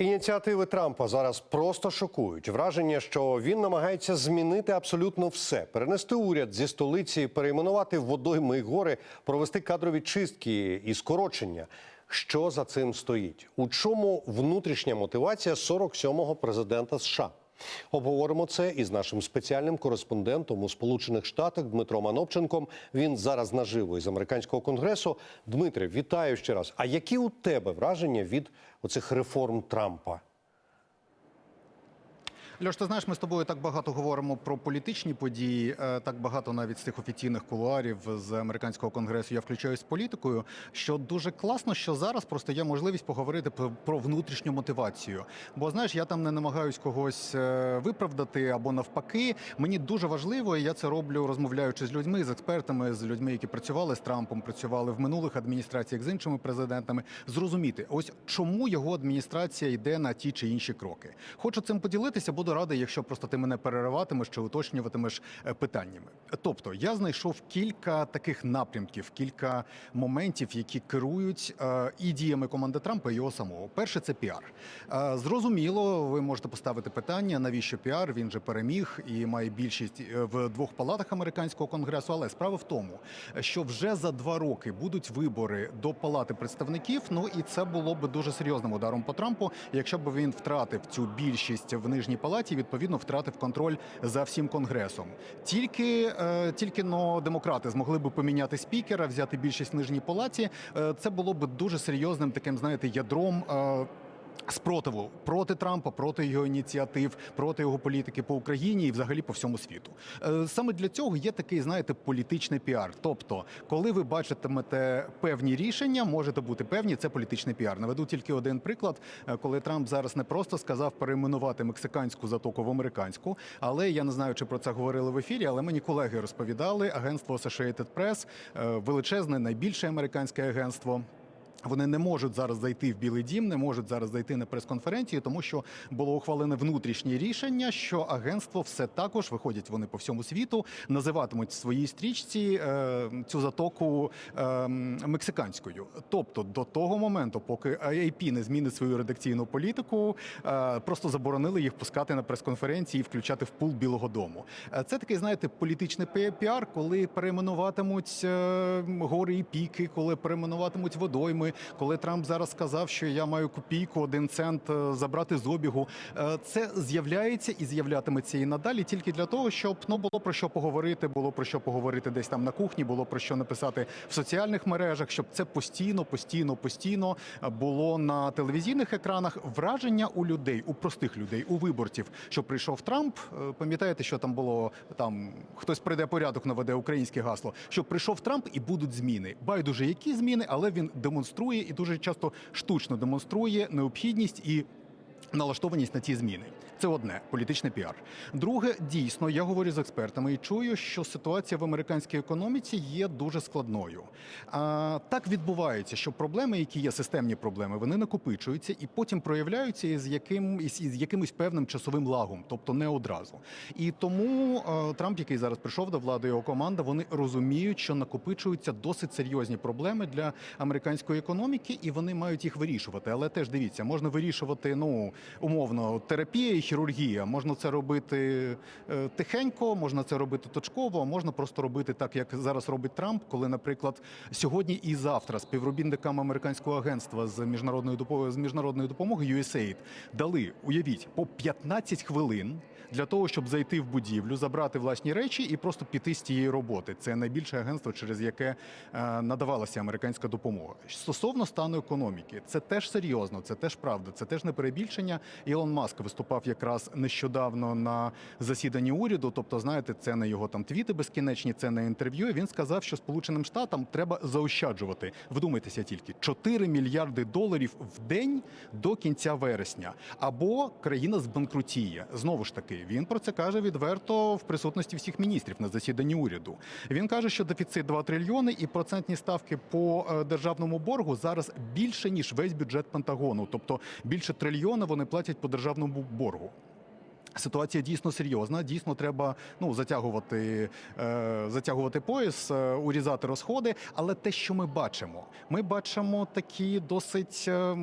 Ініціативи Трампа зараз просто шокують. Враження, що він намагається змінити абсолютно все: перенести уряд зі столиці, перейменувати водойми й гори, провести кадрові чистки і скорочення. Що за цим стоїть? У чому внутрішня мотивація 47-го президента США? Обговоримо це із нашим спеціальним кореспондентом у Сполучених Штатах Дмитром Анопченком. Він зараз наживо із американського конгресу. Дмитре, вітаю ще раз. А які у тебе враження від оцих реформ Трампа? Льош, ти знаєш, ми з тобою так багато говоримо про політичні події, е, так багато навіть з тих офіційних кулуарів з американського конгресу. Я включаюсь з політикою. Що дуже класно, що зараз просто є можливість поговорити про- внутрішню мотивацію. Бо знаєш, я там не намагаюсь когось е, виправдати або навпаки. Мені дуже важливо, і я це роблю, розмовляючи з людьми, з експертами, з людьми, які працювали з Трампом, працювали в минулих адміністраціях з іншими президентами. Зрозуміти, ось чому його адміністрація йде на ті чи інші кроки. Хочу цим поділитися. Буду радий, якщо просто ти мене перериватимеш чи уточнюватимеш е, питаннями. Тобто, я знайшов кілька таких напрямків, кілька моментів, які керують е, і діями команди Трампа і його самого. Перше це піар. Е, Зрозуміло, ви можете поставити питання, навіщо піар? Він же переміг і має більшість в двох палатах американського конгресу. Але справа в тому, що вже за два роки будуть вибори до палати представників. Ну і це було б дуже серйозним ударом по Трампу, якщо б він втратив цю більшість в нижній палаті, відповідно втратив контроль за всім конгресом. Тільки е, тільки но демократи змогли би поміняти спікера, взяти більшість в нижній палаті. Е, це було б дуже серйозним таким, знаєте, ядром. Спротиву проти Трампа, проти його ініціатив, проти його політики по Україні і взагалі по всьому світу. Е, Саме для цього є такий, знаєте, політичний піар. Тобто, коли ви бачитимете певні рішення, можете бути певні, це політичний піар. Наведу тільки один приклад, е, коли Трамп зараз не просто сказав перейменувати мексиканську затоку в американську, але я не знаю, чи про це говорили в ефірі, але мені колеги розповідали. Агентство Associated Press, е, величезне, найбільше американське агентство. Вони не можуть зараз зайти в Білий Дім, не можуть зараз зайти на прес-конференцію, тому що було ухвалене внутрішнє рішення, що агентство все також виходять вони по всьому світу, називатимуть своїй стрічці е, цю затоку е, мексиканською. Тобто до того моменту, поки IAP не змінить свою редакційну політику, е, просто заборонили їх пускати на прес-конференції і включати в пул Білого Дому. Е, Це такий, знаєте, політичний пі- піар, коли перейменуватимуть е, гори і піки, коли перейменуватимуть водойми, коли Трамп зараз сказав, що я маю копійку, один цент е, забрати з обігу. Е, Це з'являється і з'являтиметься і надалі тільки для того, щоб ну було про що поговорити, було про що поговорити десь там на кухні, було про що написати в соціальних мережах, щоб це постійно, постійно, постійно було на телевізійних екранах. Враження у людей, у простих людей, у виборців, що прийшов Трамп. Е, Пам'ятаєте, що там було там хтось прийде порядок, наведе українське гасло. Що прийшов Трамп і будуть зміни. Байдуже, які зміни, але він демонструє і дуже часто штучно демонструє необхідність і. Налаштованість на ці зміни це одне політичний піар. Друге, дійсно, я говорю з експертами і чую, що ситуація в американській економіці є дуже складною. А, так відбувається, що проблеми, які є системні проблеми, вони накопичуються і потім проявляються із яким із, із якимось певним часовим лагом, тобто не одразу. І тому е, Трамп, який зараз прийшов до влади, його команда, вони розуміють, що накопичуються досить серйозні проблеми для американської економіки, і вони мають їх вирішувати. Але теж дивіться, можна вирішувати ну умовно терапія і хірургія. Можна це робити е, тихенько, можна це робити точково, а можна просто робити так, як зараз робить Трамп, коли, наприклад, сьогодні і завтра співробітникам американського агентства з міжнародної допомоги з міжнародної допомоги USAID дали, уявіть, по 15 хвилин для того, щоб зайти в будівлю, забрати власні речі і просто піти з тієї роботи. Це найбільше агентство, через яке е, надавалася американська допомога. Стосовно стану економіки, це теж серйозно, це теж правда, це теж не перебільшення. Ілон Маск виступав якраз нещодавно на засіданні уряду. Тобто, знаєте, це не його там твіти безкінечні, це не інтерв'ю. Він сказав, що Сполученим Штатам треба заощаджувати. Вдумайтеся тільки 4 мільярди доларів в день до кінця вересня, або країна збанкрутіє. Знову ж таки, він про це каже відверто в присутності всіх міністрів на засіданні уряду. Він каже, що дефіцит 2 трильйони і процентні ставки по е, державному боргу зараз більше ніж весь бюджет Пентагону, тобто більше трильйона вони платять по державному боргу. Ситуація дійсно серйозна. Дійсно, треба ну затягувати, е, затягувати пояс, е, урізати розходи. Але те, що ми бачимо, ми бачимо такі досить е,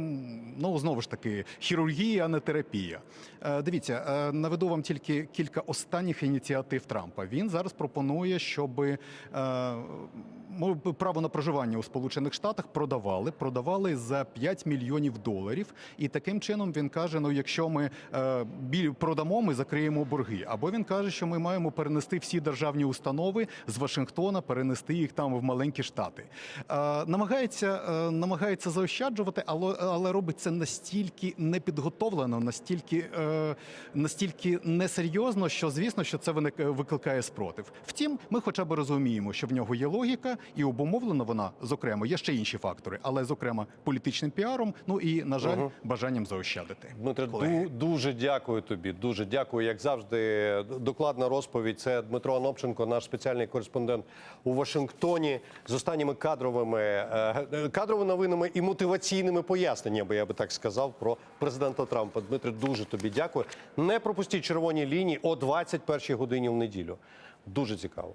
ну знову ж таки хірургія, а не терапія. Е, дивіться, е, наведу вам тільки кілька останніх ініціатив Трампа. Він зараз пропонує, щоб е, право на проживання у Сполучених Штатах продавали, продавали за 5 мільйонів доларів. І таким чином він каже: ну, якщо ми е, біль продамо, ми закриємо борги. Або він каже, що ми маємо перенести всі державні установи з Вашингтона, перенести їх там в маленькі штати. Е, намагається, е, намагається заощаджувати, але, але робить це настільки непідготовлено, настільки, е, настільки несерйозно, що звісно, що це викликає спротив. Втім, ми хоча б розуміємо, що в нього є логіка, і обумовлена вона, зокрема, є ще інші фактори, але зокрема політичним піаром, ну і на жаль, бажанням заощадити. Ду- дуже дякую тобі. Дуже дякую. Як завжди, докладна розповідь. Це Дмитро Анопченко, наш спеціальний кореспондент у Вашингтоні з останніми кадровими е, кадровими новинами і мотиваційними поясненнями, я би так сказав, про президента Трампа. Дмитре, дуже тобі дякую. Не пропустіть червоні лінії о 21 годині в неділю. Дуже цікаво.